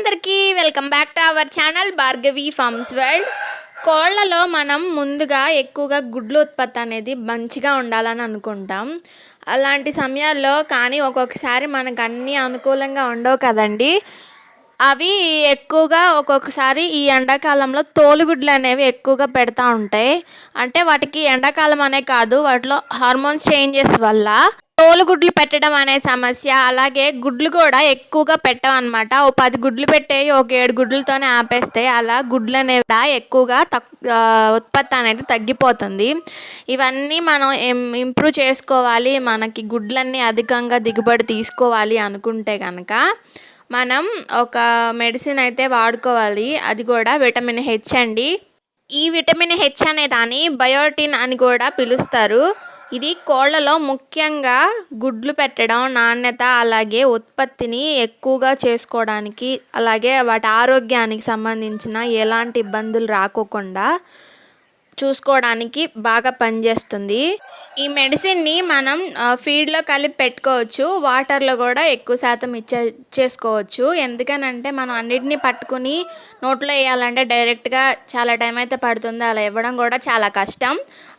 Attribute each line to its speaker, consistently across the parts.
Speaker 1: అందరికీ welcome back to our channel Bhargavi farms world. కోళ్ళలో మనం ముందుగా ఎక్కువగా గుడ్లు ఉత్పత్తి అనేది మంచిగా ఉండాలని అనుకుంటాం. అలాంటి సమయాల్లో కానీ ఒక్కొక్కసారి మనకు అన్నీ అనుకూలంగా ఉండవు కదండి. అవి ఎక్కువగా ఒక్కొక్కసారి ఈ ఎండాకాలంలో తోలుగుడ్లు అనేవి ఎక్కువగా పెడతా ఉంటాయి. అంటే వాటికి ఎండాకాలం అనే కాదు వాటిలో హార్మోన్స్ చేంజెస్ వల్ల తోలుగుడ్లు పెట్టడం అనే సమస్య అలాగే గుడ్లు కూడా ఎక్కువగా పెట్టమన్నమాట ఓ పది గుడ్లు పెట్టే ఒక ఏడు గుడ్లతోనే ఆపేస్తే అలా గుడ్లు అనేవి ఎక్కువగా ఉత్పత్తి అనేది తగ్గిపోతుంది. ఇవన్నీ మనం ఇంప్రూవ్ చేసుకోవాలి. మనకి గుడ్లన్నీ అధికంగా దిగుబడి తీసుకోవాలి అనుకుంటే కనుక మనం ఒక మెడిసిన్ అయితే వాడుకోవాలి. అది కూడా విటమిన్ హెచ్ అండి. ఈ విటమిన్ హెచ్ అనే దాన్ని బయోటిన్ అని కూడా పిలుస్తారు. ఇది కోళ్ళలో ముఖ్యంగా గుడ్లు పెట్టడం నాణ్యత అలాగే ఉత్పత్తిని ఎక్కువగా చేసుకోవడానికి అలాగే వాటి ఆరోగ్యానికి సంబంధించిన ఎలాంటి ఇబ్బందులు రాకోకుండా చూసుకోవడానికి బాగా పనిచేస్తుంది. ఈ మెడిసిన్ని మనం ఫీడ్లో కలిపి పెట్టుకోవచ్చు. వాటర్లో కూడా ఎక్కువ శాతం ఇచ్చే చేసుకోవచ్చు. ఎందుకనంటే మనం అన్నిటినీ పట్టుకుని నోట్లో వేయాలంటే డైరెక్ట్గా చాలా టైం అయితే పడుతుంది. అలా ఇవ్వడం కూడా చాలా కష్టం.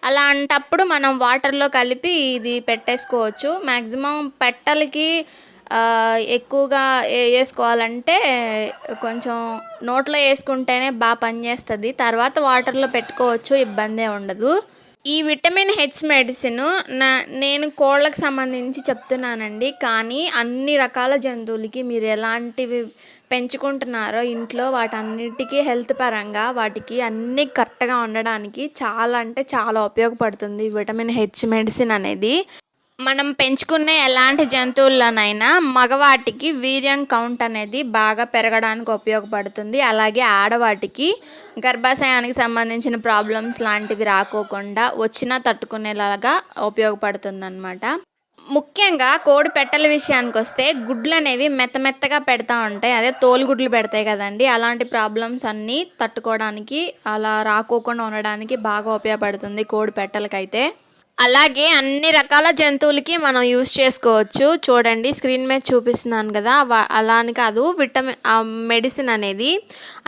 Speaker 1: అలాంటప్పుడు మనం వాటర్లో కలిపి ఇది పెట్టేసుకోవచ్చు. మ్యాక్సిమం పెట్టలకి ఎక్కువగా ఏ- వేసుకోవాలంటే కొంచెం నోట్లో వేసుకుంటేనే బాగా పనిచేస్తుంది. తర్వాత వాటర్లో పెట్టుకోవచ్చు ఇబ్బందే ఉండదు. ఈ విటమిన్ హెచ్ మెడిసిన్ నా నేను కోళ్ళకు సంబంధించి చెప్తున్నానండి. కానీ అన్ని రకాల జంతువులకి మీరు ఎలాంటివి పెంచుకుంటున్నారో ఇంట్లో వాటన్నిటికీ హెల్త్ పరంగా వాటికి అన్నీ కరెక్ట్గా ఉండడానికి చాలా అంటే చాలా ఉపయోగపడుతుంది విటమిన్ హెచ్ మెడిసిన్ అనేది. మనం పెంచుకునే ఎలాంటి జంతువులనైనా మగవాటికి వీర్యం కౌంట్ అనేది బాగా పెరగడానికి ఉపయోగపడుతుంది. అలాగే ఆడవాటికి గర్భాశయానికి సంబంధించిన ప్రాబ్లమ్స్ లాంటివి రాకోకుండా వచ్చినా తట్టుకునేలాగా ఉపయోగపడుతుంది అనమాట ముఖ్యంగా కోడి పెట్టల విషయానికి వస్తే గుడ్లు అనేవి మెత్త మెత్తగా పెడతా ఉంటాయి. అదే తోలు గుడ్లు పెడతాయి కదండి. అలాంటి ప్రాబ్లమ్స్ అన్నీ తట్టుకోవడానికి అలా రాకోకుండా ఉండడానికి బాగా ఉపయోగపడుతుంది కోడి పెట్టలకైతే. అలాగే అన్ని రకాల జంతువులకి మనం యూస్ చేసుకోవచ్చు. చూడండి స్క్రీన్ మీద చూపిస్తున్నాను కదా అలా అని కాదు విటమిన్ మెడిసిన్ అనేది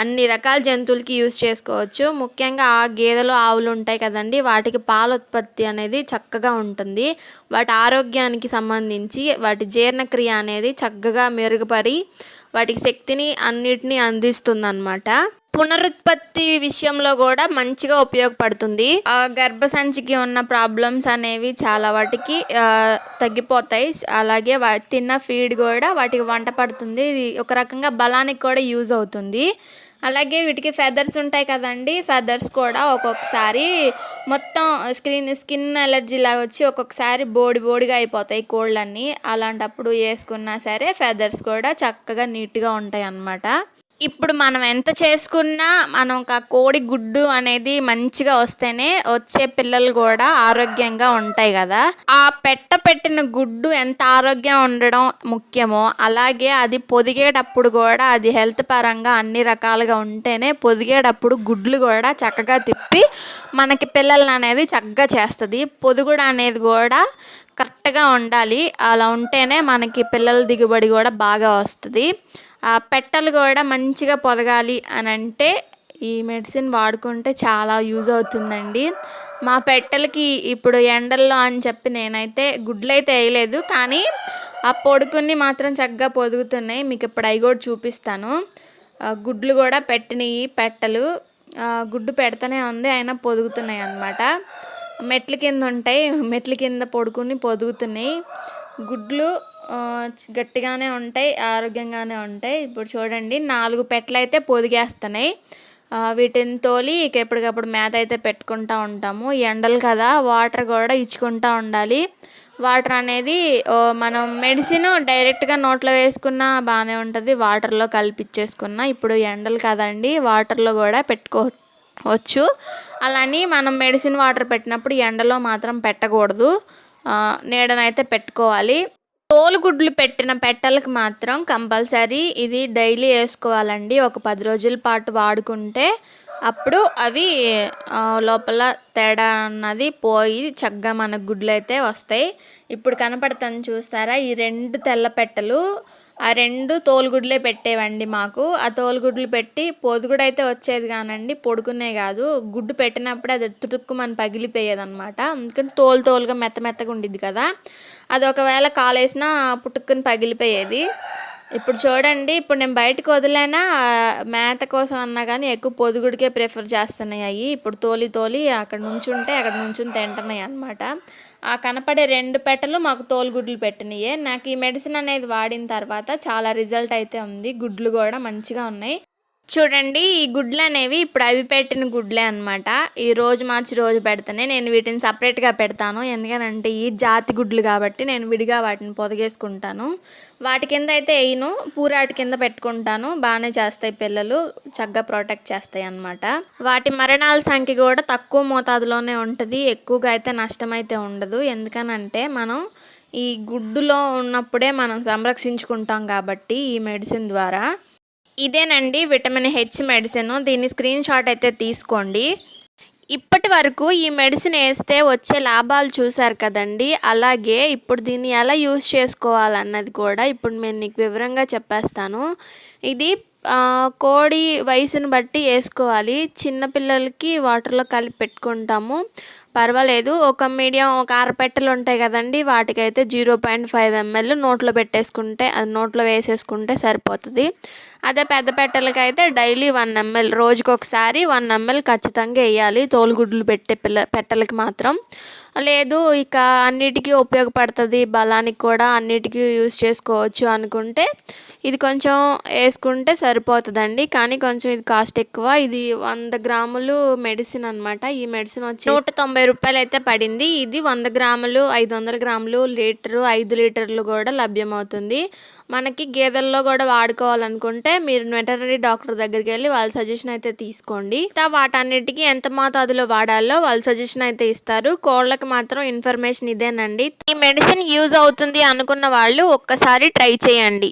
Speaker 1: అన్ని రకాల జంతువులకి యూస్ చేసుకోవచ్చు. ముఖ్యంగా ఆ గేదెలు ఆవులు ఉంటాయి కదండి వాటికి పాల ఉత్పత్తి అనేది చక్కగా ఉంటుంది. వాటి ఆరోగ్యానికి సంబంధించి వాటి జీర్ణక్రియ అనేది చక్కగా మెరుగుపడి వాటికి శక్తిని అన్నిటినీ అందిస్తుంది పునరుత్పత్తి విషయంలో కూడా మంచిగా ఉపయోగపడుతుంది. ఆ గర్భసంచికి ఉన్న ప్రాబ్లమ్స్ అనేవి చాలా వాటికి తగ్గిపోతాయి. అలాగే వా తిన్న ఫీడ్ కూడా వాటికి వంట పడుతుంది. ఇది ఒక రకంగా బలానికి కూడా యూజ్ అవుతుంది. అలాగే వీటికి ఫెదర్స్ ఉంటాయి కదండి. ఫెదర్స్ కూడా ఒక్కొక్కసారి మొత్తం స్క్రీన్ స్కిన్ ఎలర్జీ లాగా వచ్చి ఒక్కొక్కసారి బోడి బోడిగా అయిపోతాయి కోళ్ళన్నీ. అలాంటప్పుడు వేసుకున్నా సరే ఫెదర్స్ కూడా చక్కగా నీట్గా ఉంటాయి అన్నమాట ఇప్పుడు మనం ఎంత చేసుకున్నా మనం ఒక కోడి గుడ్డు అనేది మంచిగా వస్తేనే వచ్చే పిల్లలు కూడా ఆరోగ్యంగా ఉంటాయి కదా. ఆ పెట్ట పెట్టిన గుడ్డు ఎంత ఆరోగ్యం ఉండడం ముఖ్యమో అలాగే అది పొదిగేటప్పుడు కూడా అది హెల్త్ పరంగా అన్ని రకాలుగా ఉంటేనే పొదిగేటప్పుడు గుడ్లు కూడా చక్కగా తిప్పి మనకి పిల్లల్ని అనేది చక్కగా చేస్తుంది. పొదుగుడు అనేది కూడా కరెక్ట్గా ఉండాలి. అలా ఉంటేనే మనకి పిల్లల దిగుబడి కూడా బాగా వస్తుంది. పెట్టలు కూడా మంచిగా పొదగాలి అని అంటే ఈ మెడిసిన్ వాడుకుంటే చాలా యూజ్ అవుతుందండి. మా పెట్టలకి ఇప్పుడు ఎండల్లో అని చెప్పి నేనైతే గుడ్లు అయితే వేయలేదు కానీ ఆ పొడుకుని మాత్రం చక్కగా పొదుగుతున్నాయి. మీకు ఇప్పుడు అవి కూడా చూపిస్తాను. గుడ్లు కూడా పెట్టినవి పెట్టలు. గుడ్డు పెడతానే ఉంది అయినా పొదుగుతున్నాయి అన్నమాట. మెట్ల కింద ఉంటాయి మెట్ల కింద పొడుకుని పొదుగుతున్నాయి. గుడ్లు గట్టిగానే ఉంటాయి ఆరోగ్యంగానే ఉంటాయి. ఇప్పుడు చూడండి నాలుగు పెట్టలు అయితే పొదిగేస్తున్నాయి వీటిని తోలి ఇక ఎప్పటికప్పుడు మేత అయితే పెట్టుకుంటూ ఉంటాము. ఎండలు కదా వాటర్ కూడా ఇచ్చుకుంటూ ఉండాలి. వాటర్ అనేది మనం మెడిసిన్ డైరెక్ట్గా నోట్లో వేసుకున్నా బాగానే ఉంటుంది వాటర్లో కలిపిచ్చేసుకున్నా. ఇప్పుడు ఎండలు కదండి వాటర్లో కూడా పెట్టుకో వచ్చు అలాని మనం మెడిసిన్ వాటర్ పెట్టినప్పుడు ఎండలో మాత్రం పెట్టకూడదు. నీడనైతే పెట్టుకోవాలి. తోలుగుడ్లు పెట్టిన పెట్టలకు మాత్రం కంపల్సరీ ఇది డైలీ వేసుకోవాలండి. ఒక పది రోజుల పాటు వాడుకుంటే అప్పుడు అవి లోపల తేడా అన్నది పోయి చక్కగా మన గుడ్లు అయితే వస్తాయి. ఇప్పుడు కనపడతాను చూస్తారా? ఈ రెండు తెల్ల పెట్టలు ఆ రెండు తోలుగుడ్లే పెట్టేవండి మాకు. ఆ తోలుగుడ్లు పెట్టి పొదుగుడు అయితే వచ్చేది కానండి పొడుకునే కాదు. గుడ్డు పెట్టినప్పుడే అది తుటుక్కుమని పగిలిపోయేది అనమాట అందుకని తోలు తోలుగా మెత్త మెత్తగా ఉండిద్ది కదా. అది ఒకవేళ కాలేసినా పుట్టుక్కుని పగిలిపోయేది. ఇప్పుడు చూడండి ఇప్పుడు నేను బయటకు వదిలేనా? మేత కోసం అన్నా కానీ ఎక్కువ పొదుగుడికే ప్రిఫర్ చేస్తున్నాయి అవి ఇప్పుడు తోలి తోలి అక్కడ నుంచుంటే అక్కడ నుంచుని తింటున్నాయి అనమాట ఆ కనపడే రెండు పెట్టలు మాకు తోలుగుడ్లు పెట్టినాయి. నాకు ఈ మెడిసిన్ అనేది వాడిన తర్వాత చాలా రిజల్ట్ అయితే ఉంది. గుడ్లు కూడా మంచిగా ఉన్నాయి. చూడండి ఈ గుడ్లు అనేవి ఇప్పుడు అవి పెట్టిన గుడ్లే అనమాట ఈ రోజు మార్చి రోజు పెడితేనే నేను వీటిని సపరేట్గా పెడతాను. ఎందుకనంటే ఈ జాతి గుడ్లు కాబట్టి నేను విడిగా వాటిని పొదగేసుకుంటాను. వాటి కింద అయితే వేయను పూరాటి కింద పెట్టుకుంటాను. బాగానే చేస్తాయి పిల్లలు. చక్కగా ప్రొటెక్ట్ చేస్తాయి అన్నమాట. వాటి మరణాల సంఖ్య కూడా తక్కువ మోతాదులోనే ఉంటుంది. ఎక్కువగా అయితే నష్టం అయితే ఉండదు. ఎందుకనంటే మనం ఈ గుడ్డులో ఉన్నప్పుడే మనం సంరక్షించుకుంటాం కాబట్టి ఈ మెడిసిన్ ద్వారా. ఇదేనండి విటమిన్ హెచ్ మెడిసిన్. దీన్ని స్క్రీన్ షాట్ అయితే తీసుకోండి. ఇప్పటి వరకు ఈ మెడిసిన్ వేస్తే వచ్చే లాభాలు చూశారు కదండి. అలాగే ఇప్పుడు దీన్ని ఎలా యూజ్ చేసుకోవాలన్నది కూడా ఇప్పుడు నేను నీకు వివరంగా చెప్పేస్తాను. ఇది కోడి వయసును బట్టి వేసుకోవాలి. చిన్నపిల్లలకి వాటర్లో కలిపి పెట్టుకుంటాము. పర్వాలేదు ఒక మీడియం ఒక ఆరపెట్టెలు ఉంటాయి కదండి. వాటికైతే జీరో పాయింట్ ఫైవ్ ఎంఎల్ నోట్లో పెట్టేసుకుంటే అది నోట్లో వేసేసుకుంటే సరిపోతుంది. అదే పెద్ద పెట్టెలకైతే డైలీ వన్ ఎంఎల్ రోజుకి ఒకసారి వన్ ఎంఎల్ ఖచ్చితంగా వేయాలి. తోలుగుడ్లు పెట్టే పిల్ల పెట్టెలకి మాత్రం. లేదు ఇక అన్నిటికీ ఉపయోగపడుతుంది బలానికి కూడా అన్నిటికీ యూజ్ చేసుకోవచ్చు అనుకుంటే ఇది కొంచెం వేసుకుంటే సరిపోతుందండి. కానీ కొంచెం ఇది కాస్ట్ ఎక్కువ. ఇది వంద గ్రాములు మెడిసిన్ అనమాట ఈ మెడిసిన్ వచ్చి నూట తొంభై రూపాయలు అయితే పడింది. ఇది వంద గ్రాములు ఐదు వందల గ్రాములు లీటరు ఐదు లీటర్లు కూడా లభ్యమవుతుంది. మనకి గేదెల్లో కూడా వాడుకోవాలనుకుంటే మీరు వెటనరీ డాక్టర్ దగ్గరికి వెళ్ళి వాళ్ళ సజెషన్ అయితే తీసుకోండి. వాటన్నిటికీ ఎంత మోతాదులో వాడాలో వాళ్ళ సజెషన్ అయితే ఇస్తారు. కోళ్ళకి మాత్రం ఇన్ఫర్మేషన్ ఇదేనండి. ఈ మెడిసిన్ యూజ్ అవుతుంది అనుకున్న వాళ్ళు ఒక్కసారి ట్రై చేయండి.